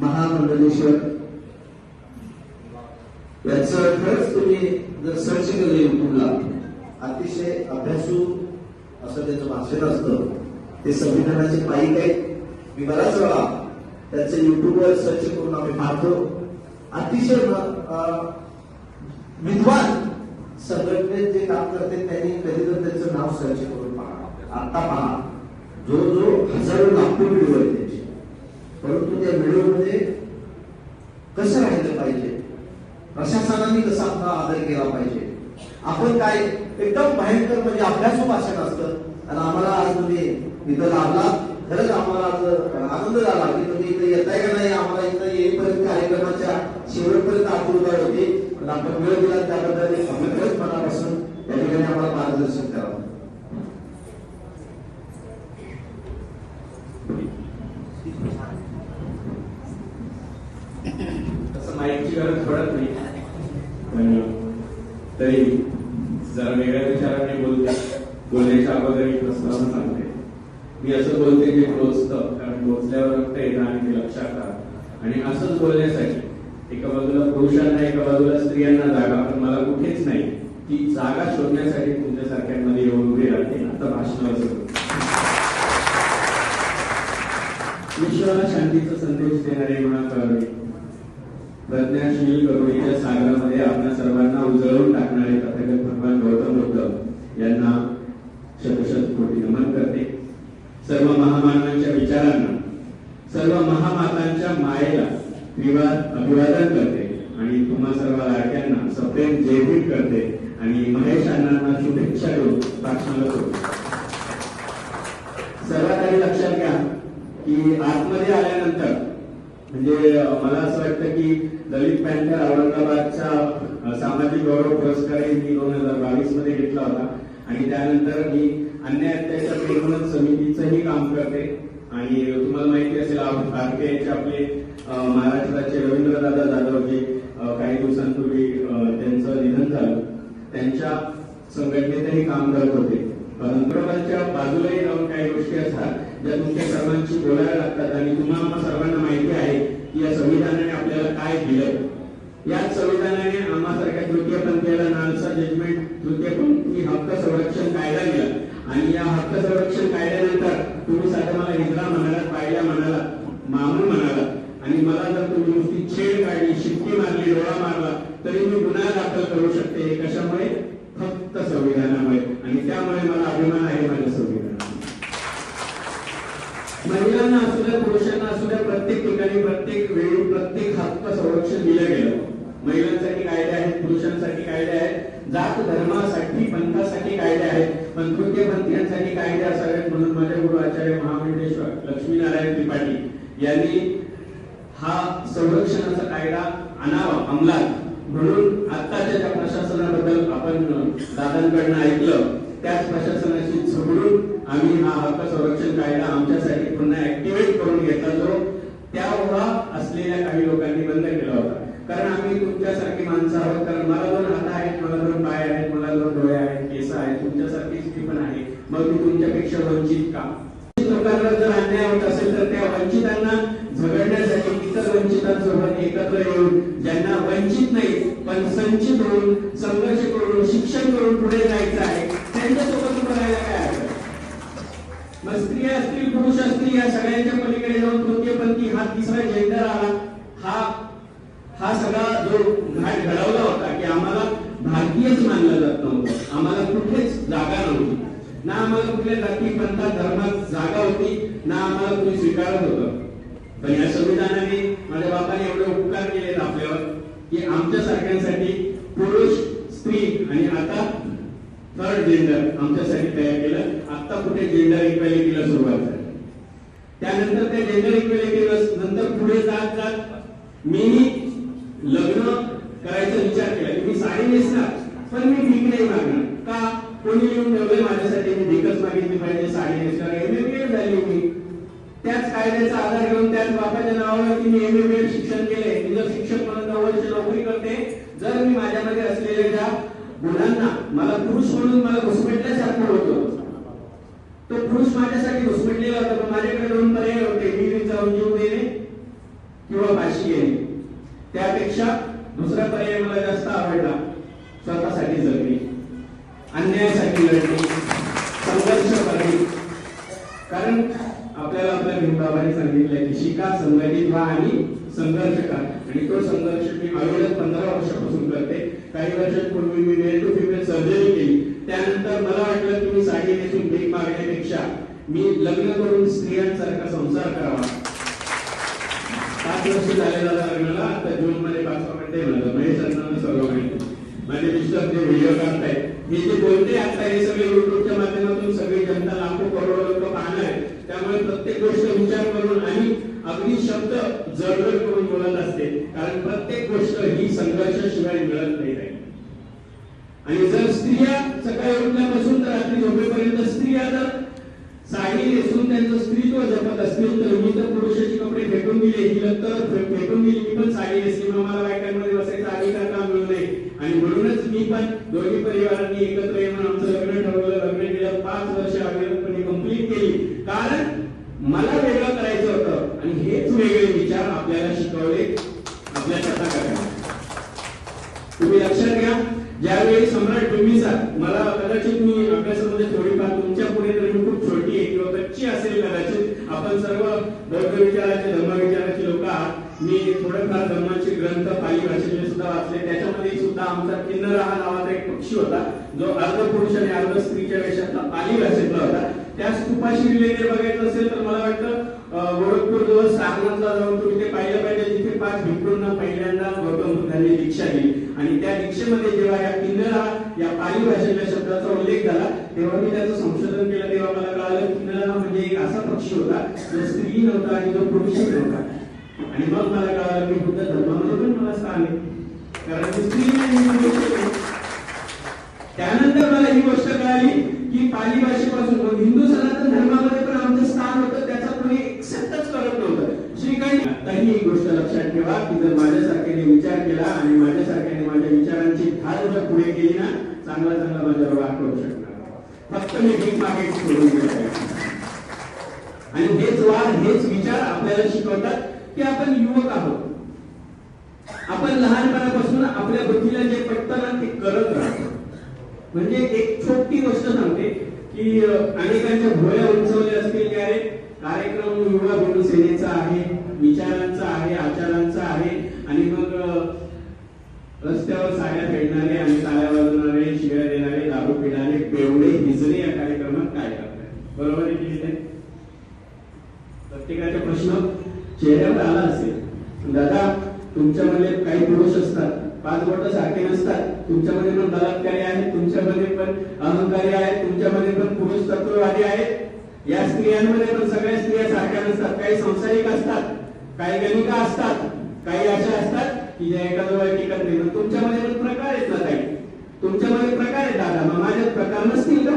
महामंडलेश्वर. याच खरंच तुम्ही जर सर्च केलं युट्यूबला अतिशय अभ्यासू असं त्याचं भाषण असतं. ते संविधानाचे पायिक आहेत. मी बराच वेळा त्याचं युट्यूबवर सर्च करून आम्ही पाहतो. अतिशय विद्वान संघटनेत जे काम करते त्यांनी कधी तर त्याचं नाव सर्च करून पहा आता पहा जो जो हजार लाखो व्हिडिओ आहेत त्याचे परंतु त्या व्हिडिओमध्ये कसं राहिलं पाहिजे प्रशासनाने सादर केला पाहिजे. आपण काय एकदम भयंकर म्हणजे अभ्यासू भाषण असतं. आणि आम्हाला आज तुम्ही इथं लाभला खरंच आम्हाला आनंद झाला की तुम्ही इथं येत आहे का नाही? आम्हाला इथं येईपर्यंत कार्यक्रमाच्या शेवटपर्यंत आतुरता होती. पण आपण वेळ दिला त्याबद्दल आम्ही खरंच मनापासून. या ठिकाणी आम्हाला मार्गदर्शन करावं. तसं माईकची गरज पडत नाही. तरी जरा वेगळ्या विचाराने बोलते. बोलण्याच्या अगोदर एक प्रस्तावना सांगते. मी असं बोलते की टोचतं कारण टोचल्यावर रक्त येतं आणि ते लक्षात राहतं. आणि असंच बोलण्यासाठी एका बाजूला पुरुषांना एका बाजूला स्त्रियांना जागा पण मला कुठेच नाही. ती जागा शोधण्यासाठी तुमच्यासारख्यांमध्ये येऊन उभी राहते. आता भाषणावर सुरू विश्वाला शांतीचा संदेश देणारे महाकवी प्रज्ञाशील करुणेच्या सागरामध्ये आपल्या सर्वांना उजळवून टाकणारे तथागत भगवान गौतम बुद्ध यांना शतशत कोटी नमन करते. सर्व महामानवांच्या विचारांना सर्व महामातांच्या मायेला विवाद अभिवादन करते आणि तुम्हा सर्व लाडक्यांना सप्रेम जयभीत करते आणि महेश अण्णांना शुभेच्छा देऊन प्रार्थना करतो सर्वात आधी लक्षात घ्या की आतमध्ये आल्यानंतर म्हणजे मला असं वाटतं की ललित पॅन्थर औरंगाबादच्या सामाजिक गौरव पुरस्कारही मी दोन हजार बावीसमध्ये घेतला होता. आणि त्यानंतर मी अन्याय अत्याचार निर्मूलन समितीचंही काम करते. आणि तुम्हाला माहिती असेल आरपीआयचे आपले महाराष्ट्राचे रवींद्रदादा जाधव जे काही दिवसांपूर्वी त्यांचं निधन झालं त्यांच्या संघटनेतही काम करत होते. परंतुच्या बाजूलाही जाऊन काही गोष्टी असतात ज्या तुमच्या सर्वांची बोलायला लागतात आणि तुम्हाला सर्वांना माहिती आहे की या संविधानाने आपल्याला काय दिलं याच संविधानाने आम्हासारख्या तृतीय पंथीयाला नालसा जजमेंट तृतीय पंथी हक्क संरक्षण कायदा दिला. आणि या हक्क संरक्षण कायद्यानंतर तुम्ही साधं मला हिजरा म्हणाला पायल्या म्हणाला मामूल म्हणाला आणि मला जर तुम्ही नुसती छेड काढली शिट्टी मारली डोळा मारला तरी मी गुन्हा दाखल करू शकते. कशामुळे फक्त संविधानामुळे आणि त्यामुळे मला अभिमान आहे माझ्या संविधानाचा महिलांना असू द्या पुरुषांना असू द्या प्रत्येक ठिकाणी प्रत्येक वेळी प्रत्येक हक्क संरक्षण दिलं गेलं महिलांसाठी कायदे आहेत पुरुषांसाठी कायदे आहेत जात धर्मासाठी पंथासाठी कायदे आहेत पण तृतीयपंथीयांसाठी कायदे असावेत म्हणून माझे गुरु आचार्य महामंडेश्वर लक्ष्मीनारायण त्रिपाठी यांनी हा संरक्षणाचा कायदा आणावा अंमलात. म्हणून आत्ताच्या ज्या प्रशासनाबद्दल आपण दादांकडनं ऐकलं त्याच प्रशासनाशी झगडून आम्ही हा हक्क संरक्षण कायदा आमच्यासाठी पुन्हा ऍक्टिव्हेट करून घेतला जो त्यावेळा असलेल्या काही लोकांनी बंद केला होता. कारण आम्ही तुमच्यासारखी माणसं आहोत. कारण मला दोन हात आहेत मला दोन पाय आहेत मला दोन डोळे आहेत केस आहेत तुमच्यासारखी स्त्री पण आहे. मग मी तुमच्यापेक्षा वंचित का? लोकांना जर अन्याय होत असेल तर त्या वंचितांना झगडण्यासाठी इतर वंचितांसोबत एकत्र येऊन ज्यांना वंचित नाही पण संचित होऊन संघर्ष करून शिक्षण करून पुढे जायचं आहे त्यांच्यासोबत उभं राहायला काय मग स्त्रिया असतील पुरुष असतील या सगळ्यांच्या पलीकडे जाऊन तृतीयपंथी हा तिसरा जेंडर आला हा हा सगळा जो घाट घडवला होता की आम्हाला भारतीयच मानलं जात नव्हतं आम्हाला कुठेच जागा नव्हती ना आम्हाला कुठल्या जाती धर्मात जागा होती ना आम्हाला कुणी स्वीकारत होतं. पण या संविधानाने माझ्या बापाने एवढे उपकार केले आपल्यावर की आमच्या सारख्यांसाठी पुरुष स्त्री आणि आता थर्ड जेंडर आमच्यासाठी तयार केलं. आता कुठे जेंडर इक्वॅलिटीला सुरुवात झाली. त्यानंतर त्या जेंडर इक्वॅलिटीला नंतर पुढे जात जात मीही लग्न करायचा विचार केला मी साडी नेसणार पण मी ठीक नाही मागणार. का? कोणी येऊन ठेवले माझ्यासाठी मी भिकच मागितली पाहिजे साडी नेसणार एम झाली मी. त्याच कायद्याचा आधार घेऊन त्याच बापाच्या नावावर मी एम शिक्षण केले मी जर शिक्षक म्हणून नऊ वर्ष नोकरी करते जर मी माझ्यामध्ये असलेल्या ज्या गुणांना मला पुरुष म्हणून मला घुसपेटल्यासारखं होतं तो पुरुष माझ्यासाठी घुसपेटलेला होता पण माझ्याकडे दोन पर्याय होते. मी जाऊन जीव देणे किंवा फाशी घेणे. त्यापेक्षा दुसरा पर्याय मला जास्त आवडला. अन्यायासाठी संघर्ष करणे कारण आपल्याला आपल्या भीमबाबांनी सांगितलंय की शिका संघटित व्हा आणि संघर्ष करा. आणि तो संघर्ष मी आयुर्वेद पंधरा वर्षापासून करते. काही वर्षांपूर्वी मी मेल टू फिमेल सर्जरी केली. त्यानंतर मला वाटलं की मी साडी नेसून भीक मागण्यापेक्षा मी लग्न करून स्त्रियांसारखा संसार करावा. पाच वर्ष झालेला लग्नाला आता जून मध्ये पाचवा म्हणते म्हणलं महेश सर्व माहिती माझे मिस्टर ते व्हिडिओ काढतायत हे जे बोलते आता हे सगळे युट्यूबच्या माध्यमातून सगळी जनता लाखो करोडो लोक पाहणार आहे त्यामुळे प्रत्येक गोष्ट विचार करून आणि अगदी शब्द जळजळ करून बोलत असते. कारण प्रत्येक गोष्ट ही संघर्षाशिवाय मिळत नाही. आणि जर स्त्रिया सकाळी उठल्यापासून तर रात्री झोपेपर्यंत स्त्रिया जर साडी नेसून त्यांचं स्त्रीत्व जपत असतील तर मी तर पुरुषाचे कपडे फेकून दिले हिला तर फे- फेकून दिली मी पण साडी नेसली मग मला बायकांमध्ये बसायचा अधिकार का मिळू नये आणि म्हणूनच मी पण दोन्ही परिवारांनी एकत्र येऊन आमचं लग्न ठरवलं लग्न केलं पाच वर्ष अविरतपणे कंप्लीट केली कारण मला वेगळं करायचं होतं आणि हेच वेगळे विचार आपल्याला शिकवले आपल्या कथाकारांनी तुम्ही लक्षात घ्या ज्यावेळी सम्राट बिंबिसार मला कदाचित मी अभ्यासामध्ये थोडीफार तुमच्यापुढे तरी खूप छोटी आहे किंवा कच्ची असेल कदाचित. आपण सर्व बौद्ध विचाराचे धर्म विचाराचे लोक आहात. मी थोडेफार धर्माचे ग्रंथ पाली भाषेचे सुद्धा वाचले. त्याच्यामध्ये सुद्धा आमचा किन्नर हा नावाचा एक पक्षी होता जो अर्ध पुरुष आणि अर्ध स्त्रीच्या वेशातला पाली भाषेतला होता. त्या स्तूपाशी रिलेटेड बघायचं असेल तर मला वाटतं गोरखपूर जवळ सारनाथला जाऊन तुम्ही ते पाहिलं पाहिजे. जिथे पाच भिक्खूंना पाहिलं आणि त्या दीक्षेमध्ये जेव्हा या किन्नरा या पाली भाषेच्या शब्दाचा उल्लेख झाला तेव्हा मी त्याचं संशोधन केलं तेव्हा मला कळालं किन्नरा म्हणजे एक असा पक्षी होता जो स्त्री नव्हता आणि जो पुरुषही नव्हता. आणि मग मला कळालं की बुद्ध धर्मामध्ये पण मला स्थान आहे. कारण स्त्री त्यानंतर मला ही गोष्ट कळाली की पाली भाषेपासून हिंदू सनातन धर्मामध्ये पण आमचं स्थान होतं त्याचा कोणी एक्सेप्टच करत नव्हतं त्यांनी एक गोष्ट लक्षात ठेवा की जर माझ्यासारख्याने विचार केला आणि माझ्यासारख्याने माझ्या विचारांची ढाल जर पुढे केली ना चांगला चांगला माझ्यावर वाट करू शकणार. फक्त मी भीक मागे सोडून गेलो. आणि हेच वाद हेच विचार आपल्याला शिकवतात की आपण युवक आहोत. आपण लहानपणापासून आपल्या बुद्धीला जे पटतं ना ते करत राहतो. म्हणजे एक छोटी गोष्ट सांगते की अनेकांच्या भोया उंचवल्या असतील की अरे कार्यक्रम सेनेचा आहे विचारांचा आहे आचारांचा आहे आणि मग रस्त्यावर साड्या फेडणारे आणि साड्या वाजवणारे शिव्या देणारे दारू पिणारे बेवडे हिजरे या कार्यक्रमात काय करतात बरोबर आहे की नाही? प्रत्येकाचा प्रश्न चेहऱ्यावर आला असेल. दादा तुमच्यामध्ये काही पुरुष असतात पाच बोट सारखे नसतात. तुमच्यामध्ये पण बलात्कारी आहेत तुमच्यामध्ये पण अहंकारी आहेत तुमच्यामध्ये पण पुरुष तत्ववादी आहेत. या स्त्रियांमध्ये पण सगळ्या स्त्रिया सारख्या नसतात. काही संसारिक असतात काही गणिका असतात काही अशा असतात की ज्या एका जवळ टिकत नाही. तुमच्यामध्ये पण प्रकार आहेत ना काही तुमच्यामध्ये प्रकार आहेत दादा. मग माझ्यात प्रकार नसतील का?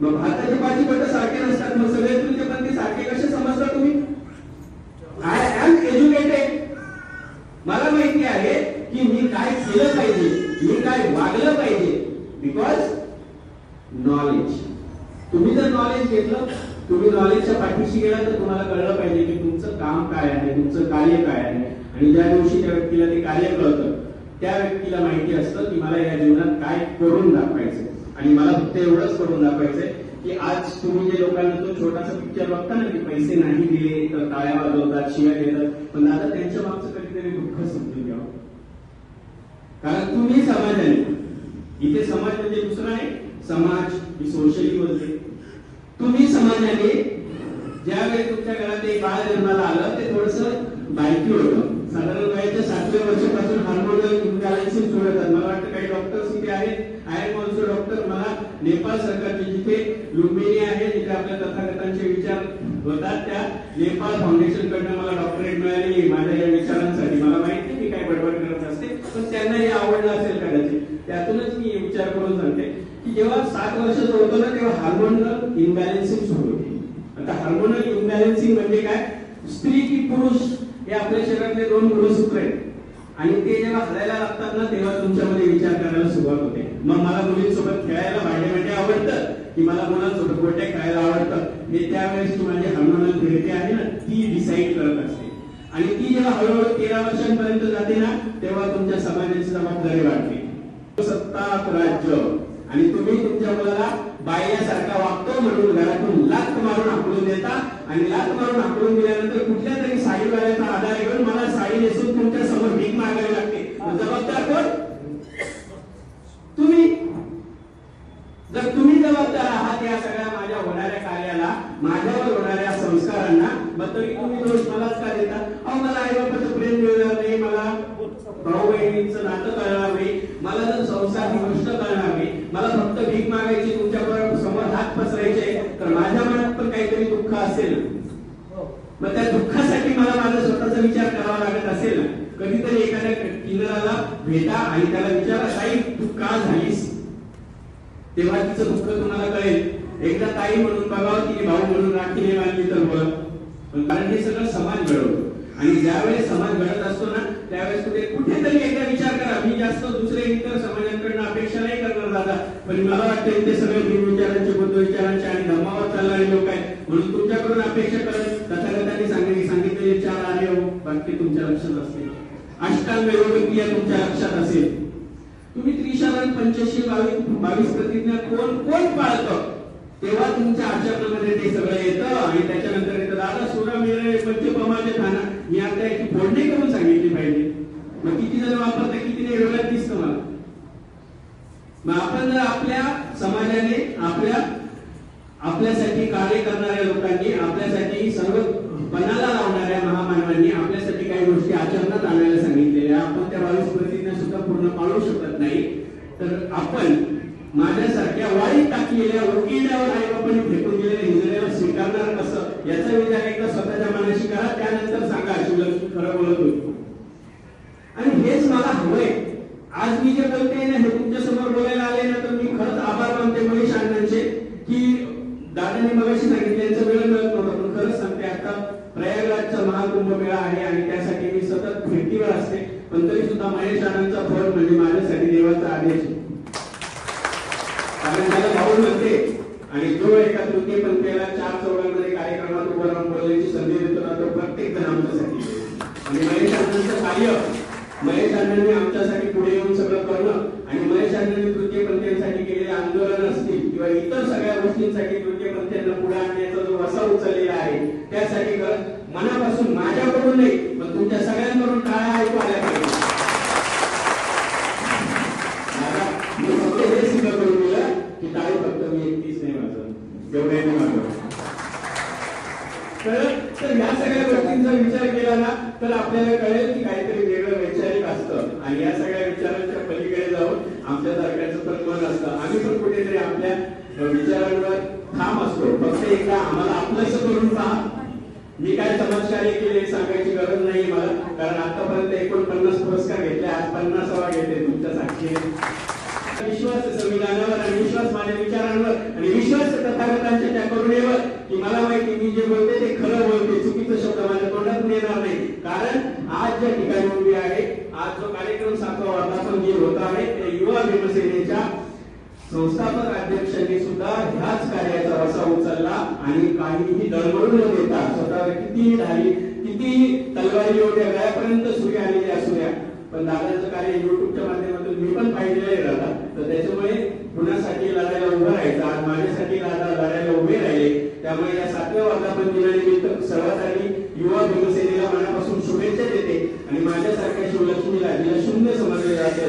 मग भारताचे भाजी पट सारखे नसतात. मग सगळे तुमचे पण ते सारखे कसे समजता तुम्ही? आय एम एज्युकेटेड मला माहिती आहे की मी काय केलं पाहिजे मी काय वागलं पाहिजे? बिकॉज नॉलेज तुम्ही जर नॉलेज घेतलं तुम्ही नॉलेजच्या पाठीशी गेला तर तुम्हाला कळलं पाहिजे की तुमचं काम काय आहे तुमचं कार्य काय आहे. आणि ज्या दिवशी त्या व्यक्तीला ते कार्य कळतं त्या व्यक्तीला माहिती असतं की मला या जीवनात काय करून दाखवायचं आणि मला फक्त एवढंच करून दाखवायचंय की आज तुम्ही जे लोकांना तो छोटासा पिक्चर बघता ना की पैसे नाही दिले तर टाळ्या वाजवतात शिव्या देतात पण आता त्यांच्या मागचं कधीतरी दुःख समजून घ्यावं कारण तुम्ही समाजाने इथे समाज म्हणजे दुसरा आहे. समाज ही सोशली बोलते तुम्ही समाजाने ज्यावेळी तुमच्या घरात एक बाळ जन्माला आलं ते थोडस बायकी होतं. साधारण वयाच्या सातव्या वर्षापासून हार्मोनल इम्बॅलन्सिस सुरू मला वाटतं काही डॉक्टर्स इथे आहेत. आय एम ऑल्सो डॉक्टर मला नेपाळ सरकारचे जिथे लुंबिनी आहे जिथे आपल्या तथागतांचे विचार होतात. त्या नेपाळ फाउंडेशन कडनं मला डॉक्टरेट मिळाली. माझ्या या विचारांसाठी. मला माहिती मी काय बडबड करत असते पण त्यांना हे आवडलं असेल कदाचित. त्यातूनच मी विचार करून सांगते की जेव्हा सात वर्षाचं होतं ना तेव्हा हार्मोनल इम्बॅलन्सिंग सुरू होती आता हार्मोनल इम्बॅलन्सिंग म्हणजे काय? स्त्री की पुरुष हे आपल्या शरीरातले दोन गुणसूत्र आहेत. आणि ते जेव्हा हलायला लागतात ना तेव्हा तुमच्यामध्ये विचार करायला सुरुवात होते. मग मला मुलींसोबत खेळायला भांडे भांडे आवडतं की मला मुलांसोबत गोट्या खायला आवडतं? हे त्यावेळेस ती माझी हार्मोनल फिरते आहे ना ती डिसाईड करत असते. आणि ती जेव्हा हळूहळू तेरा वर्षांपर्यंत जाते ना तेव्हा तुमच्या समाजाची जबाबदारी वाढते. सत्ता राज्य. आणि तुम्ही तुमच्या मुलाला बाह्यासारखा वागतो म्हणून घरातून लात मारून हाकलून देता. आणि लात मारून हाकलून दिल्यानंतर कुठल्या तरी साडीवाल्याचा आधार घेऊन मला साडी नेसून तुमच्यासमोर भीक मागावी लागते. जबाबदार कोण? तुम्ही. जर तुम्ही जबाबदार आहात या सगळ्या माझ्या होणाऱ्या कार्याला माझ्यावर होणाऱ्या संस्कारांना मग तरी तुम्ही दोष मलाच का देता? अहो मला आई बाबाचं प्रेम मिळणार नाही मला भाऊ बहिणींचं नातं कळणार नाही. मला जर संसार ही गोष्ट कळणार नाही मला फक्त भीक मागायची तुमच्या बरोबर समोर हात पसरायचे तर माझ्या मनात पण काहीतरी दुःख असेल. मग त्या दुःखासाठी मला माझा स्वतःचा विचार करावा लागत असेल. कधीतरी एखाद्या किन्नराला भेटा आणि त्याला विचारा ताई तू का झालीस? तेव्हा तिचं दुःख तुम्हाला कळेल. एकदा ताई म्हणून बघावं तिने भाऊ म्हणून राखीने मानली तर बघ पण कारण हे सगळं समाज घडवतो. आणि ज्यावेळेस समाज घडत असतो ना त्यावेळेस कुठे कुठेतरी एकदा विचार करा. मी जास्त दुसरे इतर समाजांकडनं अपेक्षा नाही करणार दादा. पण मला वाटतं इथे सगळे विचारांचे बुद्ध विचारांचे आणि धर्मावर चालणारे लोक आहेत. म्हणून तुमच्याकडून अपेक्षा करत तथागतांनी सांगितले सांगितलेले चार आर्य बाकी तुमच्या लक्षात असतील. अष्टांग योग तुमच्या लक्षात असेल. तुम्ही त्रिशालन पंच्याऐंशी बावीस बावीस प्रतिज्ञा कोण कोण पाळतं? तेव्हा तुमच्या आचरणामध्ये ते सगळं येतं आणि त्याच्यानंतर येतं दादा सुरा मिळे पंचपमाचे खाना. मी आता याची फोडणी करून सांगितली पाहिजे. मग किती जण वापरता किती नाही एवढ्यात दिसतं मला. मग आपण जर आपल्या समाजाने आपल्या आपल्यासाठी कार्य करणाऱ्या लोकांनी आपल्यासाठी सर्व बनाला लावणाऱ्या महामानवांनी आपल्यासाठी काही गोष्टी आचरणात आणायला सांगितलेल्या. आपण त्या बावीस प्रतिज्ञा सुद्धा पूर्ण पाळू शकत नाही. तर आपण माझ्यासारख्या वाईट टाकलेल्या वकिल्यावर आई बापांनी फेकून दिलेल्या हिजड्याला स्वीकारणार कसं? याचा विचार एकदा स्वतःच्या मनाशी करा त्यानंतर सांगा. शिवलक्ष्मी खरं बोलत होती आणि हेच मला हवंय आज मी जे बोलते ना हे तुमच्यासमोर बोलायला आले ना तर मी खरंच आभार मानते महेश अण्णांचे की दादाने मगाशी सांगितलं यांचा वेळ मिळत नव्हता पण खरंच सांगते आता प्रयागराजचा महाकुंभ मेळा आहे आणि त्यासाठी मी सतत भेटीवर असते पण तरी सुद्धा महेश आनंदचा फळ म्हणजे माझ्यासाठी देवाचा आदेश. कारण त्याला भाऊ म्हणते आणि जो एका तृतीय पंथीला चार चौघांमध्ये कार्यक्रमात उभं राहून बोलण्याची संधी देतो ना तो प्रत्येक जण आमच्यासाठी. आणि महेश आनंदचं कार्य महेश आनंदने आमच्यासाठी पुढे येऊन सगळं करणं आणि महेश आनंदने तृतीय पंथीयांसाठी केलेले आंदोलन असतील किंवा इतर सगळ्या गोष्टींसाठी तृतीय पंथ्यांना पुढे आणण्याचा जो वसा उचललेला आहे त्यासाठी मनापासून माझ्याकडून नाही पण तुमच्या सगळ्या टाळ्या ऐकू आल्या पाहिजे दादा, मी फक्त हे सिद्ध करून दिलं की टाळी फक्त मी एकटीच नाही वाजवत एवढे नाही वाजवत तर तर या सगळ्या गोष्टींचा विचार केला ना तर आपल्याला कळेल की काहीतरी वेगळं वैचारिक असतं आणि या सगळ्या विचारांच्या पलीकडे जाऊन आमच्या सारख्याचं पण मन असतं. आम्ही पण कुठेतरी आपल्या विचारांवर ठाम असतो. फक्त एकदा आम्हाला आपलंच करून पहा. मी काय समाजकार्य केले सांगायची गरज नाही मला. कारण आतापर्यंत एकोणपन्नास पुरस्कार घेतले आज पन्नासावा घेतले तुमच्या साक्षीने. विश्वास संविधानावर आणि विश्वास माझ्या विचारांवर आणि विश्वास तथागतांच्या त्या करुणेवर की मला माहिती मी जे बोलते ते खरं बोलते. चुकीचं शब्द माझ्या तोंडातून येणार नाही. कारण आज ज्या ठिकाणी उभी आहे आज जो कार्यक्रम सातवा वर्धापन दिन होत आहे ते युवा भीमसेनेच्या संस्थापक अध्यक्षांनी सुद्धा ह्याच कार्याचा रसा उचलला आणि काहीही दळमळून न देता स्वतःवर किती धारी किती तलवारी एवढ्या गळ्यापर्यंत सूर्य आलेले असू द्या. पण दादाचं कार्य युट्यूबच्या माध्यमातून मी पण पाहिलेलं आहे दादा. तर त्याच्यामुळे कुणासाठी लढायला उभं राहायचं आज माझ्यासाठी दादा लढायला उभे राहिले त्यामुळे या सातव्या वर्धापन दिनानिमित्त सर्वात आधी युवा भीमसेनेला मनापासून शुभेच्छा देते. आणि माझ्यासारख्या शिवलक्ष्मीला जिला शून्य समजले जाते